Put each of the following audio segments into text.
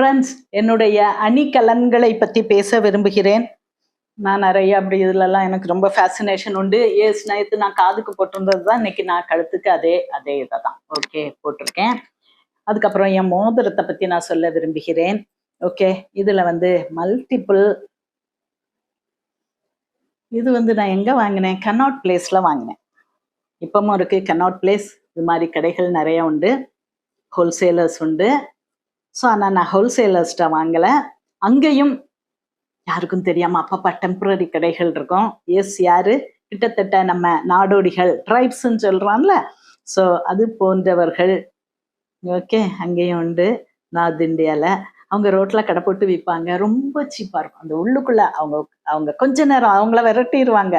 Friends என்னுடைய அணிகலன்களை பற்றி பேச விரும்புகிறேன். நான் நிறைய அப்படி இதுலலாம் எனக்கு ரொம்ப ஃபேசினேஷன் உண்டு. ஏஸ் நேற்று நான் காதுக்கு போட்டிருந்தது தான் இன்னைக்கு நான் கழுத்துக்கு அதே அதே இதை தான் ஓகே போட்டிருக்கேன். அதுக்கப்புறம் என் மோதிரத்தை பற்றி நான் சொல்ல விரும்புகிறேன். ஓகே இதில் வந்து மல்டிபிள் இது வந்து நான் எங்கே வாங்கினேன்? கனாட் பிளேஸில் வாங்கினேன். இப்போவும் இருக்குது கனாட் பிளேஸ் இது மாதிரி கடைகள் நிறைய உண்டு. ஹோல்சேலர்ஸ் உண்டு. ஸோ ஆனால் நான் ஹோல்சேலர்ஸ்ட்ட வாங்கலை. அங்கேயும் யாருக்கும் தெரியாம அப்பப்பா டெம்பரரி கடைகள் இருக்கும். எஸ் யாரு? கிட்டத்தட்ட நம்ம நாடோடிகள் ட்ரைப்ஸ்ன்னு சொல்றான்ல ஸோ அது போன்றவர்கள் ஓகே அங்கேயும் உண்டு நார்த் இந்தியால அவங்க ரோட்ல கடை போட்டு விற்பாங்க ரொம்ப சீப்பா இருக்கும். அந்த உள்ளுக்குள்ள அவங்க அவங்க கொஞ்ச நேரம் அவங்கள விரட்டிடுவாங்க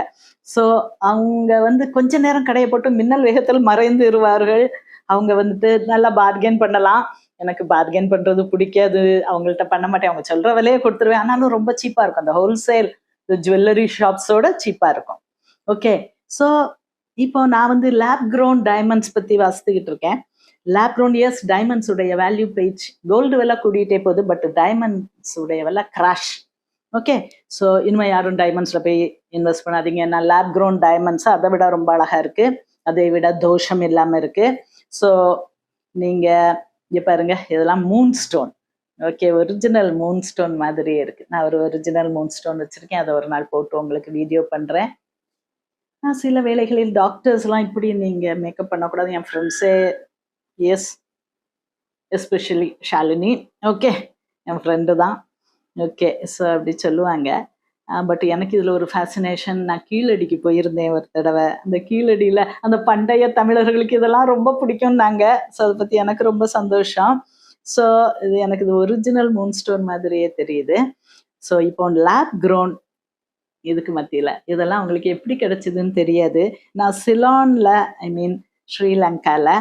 ஸோ அவங்க வந்து கொஞ்ச நேரம் கடையை போட்டு மின்னல் வேகத்தில் மறைந்துருவார்கள் அவங்க வந்துட்டு நல்லா பார்கெயின் பண்ணலாம். எனக்கு பார்கெயின் பண்றது பிடிக்காது. அவங்கள்ட்ட பண்ண மாட்டேன். அவங்க சொல்ற விலையை கொடுத்துருவேன். ஆனாலும் ரொம்ப சீப்பா இருக்கும். அந்த ஹோல்சேல் ஜுவல்லரி ஷாப்ஸோட சீப்பா இருக்கும். ஓகே ஸோ இப்போ நான் வந்து லேப் க்ரௌண்ட் டைமண்ட்ஸ் பத்தி வாசித்துக்கிட்டு இருக்கேன். லேப் க்ரௌண்ட் இயர்ஸ் டைமண்ட்ஸ் உடைய வேல்யூ பேஜ் கோல்டு விலை கூடிட்டே போகுது பட் டைமண்ட்ஸ் உடைய விலை கிராஷ் ஓகே ஸோ இனிமே யாரும் டைமண்ட்ஸில் போய் இன்வெஸ்ட் பண்ணாதீங்க. நான் லேப் க்ரௌண்ட் டைமண்ட்ஸ் அதை விட ரொம்ப அழகாக இருக்குது அதை விட தோஷம் இல்லாமல் இருக்குது ஸோ நீங்கள் இங்கே பாருங்க இதெல்லாம் moon stone okay original moon stone மாதிரியே இருக்கு. நான் ஒரு ஒரிஜினல் மூன் ஸ்டோன் வச்சிருக்கேன். அதை ஒரு நாள் போட்டு உங்களுக்கு வீடியோ பண்றேன். நான் சில வேளைகளில் டாக்டர்ஸ்லாம் இப்படி நீங்க மேக்கப் பண்ணக்கூடாது. என் ஃப்ரெண்ட்ஸே எஸ் எஸ்பெஷலி ஷாலினி ஓகே என் ஃப்ரெண்டு தான். ஓகே ஸோ அப்படி சொல்லுவாங்க. பட் எனக்கு இதில் ஒரு ஃபேசினேஷன் நான் கீழடிக்கு போயிருந்தேன் ஒரு தடவை. அந்த கீழடியில் அந்த பண்டைய தமிழர்களுக்கு இதெல்லாம் ரொம்ப பிடிக்கும்னாங்க. ஸோ அதை பற்றி எனக்கு ரொம்ப சந்தோஷம். ஸோ இது எனக்கு இது ஒரிஜினல் மூன் ஸ்டோன் மாதிரியே தெரியுது. ஸோ இப்போ லேப் க்ரோன் இதுக்கு மத்தியில். இதெல்லாம் உங்களுக்கு எப்படி கிடைச்சிதுன்னு தெரியாது. நான் சிலானில் ஐ மீன் ஸ்ரீலங்காவில்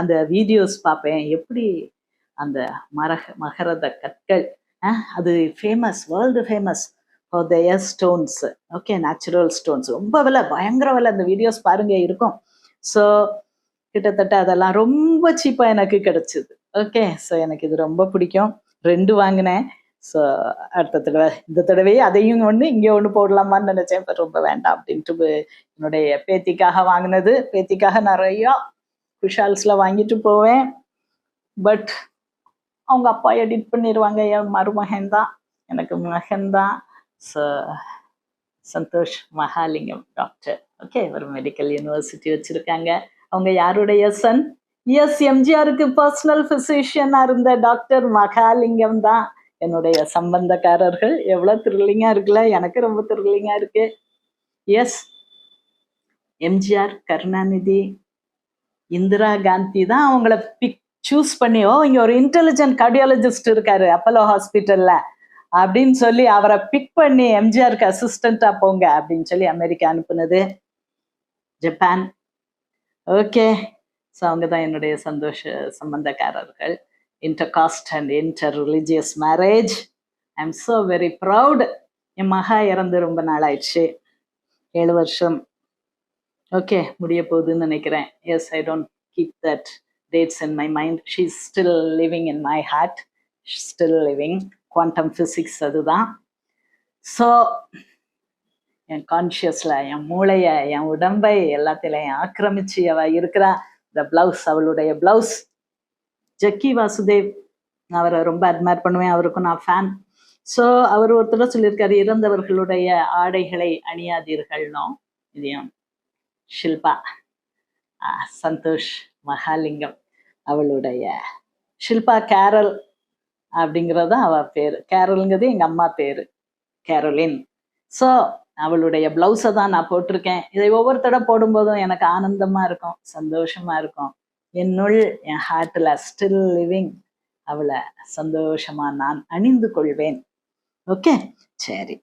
அந்த வீடியோஸ் பார்ப்பேன். எப்படி அந்த மரக மகரத கற்கள் அது famous world famous for stones okay natural stones ரொம்ப விலை பயங்கர விலை அந்த வீடியோஸ் பாருங்க இருக்கும். ஸோ கிட்டத்தட்ட அதெல்லாம் ரொம்ப சீப்பாக எனக்கு கிடைச்சிது. ஓகே ஸோ எனக்கு இது ரொம்ப பிடிக்கும். ரெண்டு வாங்கினேன். ஸோ அடுத்த தடவை இந்த தடவையே அதையும் ஒன்று இங்கே ஒன்று போடலாமான்னு நினச்சேன். இப்போ ரொம்ப வேண்டாம் அப்படின்ட்டு என்னுடைய பேத்திக்காக வாங்கினது. பேத்திக்காக நிறையா குஷால்ஸில் வாங்கிட்டு போவேன். பட் அவங்க அப்பா எடிட் பண்ணிடுவாங்க என் மருமகன் தான் எனக்கு மகன் தான் so Santhosh Mahalingam doctor okay ஒரு மெடிக்கல் யூனிவர்சிட்டி வச்சிருக்காங்க. அவங்க யாருடைய சன் எஸ் எம்ஜிஆருக்கு பர்சனல் ஃபிசிஷியனாக இருந்த டாக்டர் மகாலிங்கம் தான். என்னுடைய சம்பந்தக்காரர்கள் எவ்வளோ த்ரில்லிங்காக இருக்குல்ல? எனக்கு ரொம்ப த்ரில்லிங்காக இருக்கு. எஸ் எம்ஜிஆர் கருணாநிதி இந்திரா காந்தி தான் அவங்கள பிக் சூஸ் பண்ணி ஓ இங்க ஒரு இன்டெலிஜென்ட் கார்டியாலஜிஸ்ட் இருக்காரு அப்பலோ ஹாஸ்பிட்டலில் அப்படின்னு சொல்லி அவரை பிக் பண்ணி எம்ஜிஆருக்கு அசிஸ்டண்டா போங்க அப்படின்னு சொல்லி அமெரிக்கா அனுப்புனது. ஜப்பான். ஓகே. ஸோ அவங்க தான் என்னுடைய சந்தோஷ சம்பந்தக்காரர்கள். Inter caste and inter religious marriage I am so very proud என் மகா இறந்து ரொம்ப நாள் ஆயிடுச்சு ஏழு வருஷம். ஓகே முடிய போகுதுன்னு நினைக்கிறேன். Yes I don't keep that dates in my mind she still living in my heart still living quantum physics அதுதான். ஸோ என் கான்ஷியஸில் என் மூளையை என் உடம்பை எல்லாத்திலையும் ஆக்கிரமிச்சு அவ இருக்கிறா. இந்த பிளவுஸ் அவளுடைய பிளவுஸ் ஜக்கி வாசுதேவ் அவரை ரொம்ப அட்மையர் பண்ணுவேன். அவருக்கும் நான் ஃபேன் ஸோ அவர் ஒருத்தர் சொல்லியிருக்காரு இறந்தவர்களுடைய ஆடைகளை அணியாதீர்கள்னோ. இதையும் ஷில்பா ஆஹ் சந்தோஷ் மகாலிங்கம் அவளுடைய ஷில்பா கேரல். அப்படிங்கிறது அவ பேர். கேரலுங்கிறது எங்க அம்மா பேரு. கேரலின் ஸோ அவளுடைய பிளவுஸை தான் நான் போட்டிருக்கேன். இதை ஒவ்வொரு தடவை போடும்போதும் எனக்கு ஆனந்தமா இருக்கும் சந்தோஷமா இருக்கும். என்னுள் என் ஹார்ட்ல ஸ்டில் லிவிங் அவளை சந்தோஷமா நான் அணிந்து கொள்வேன். ஓகே சரி.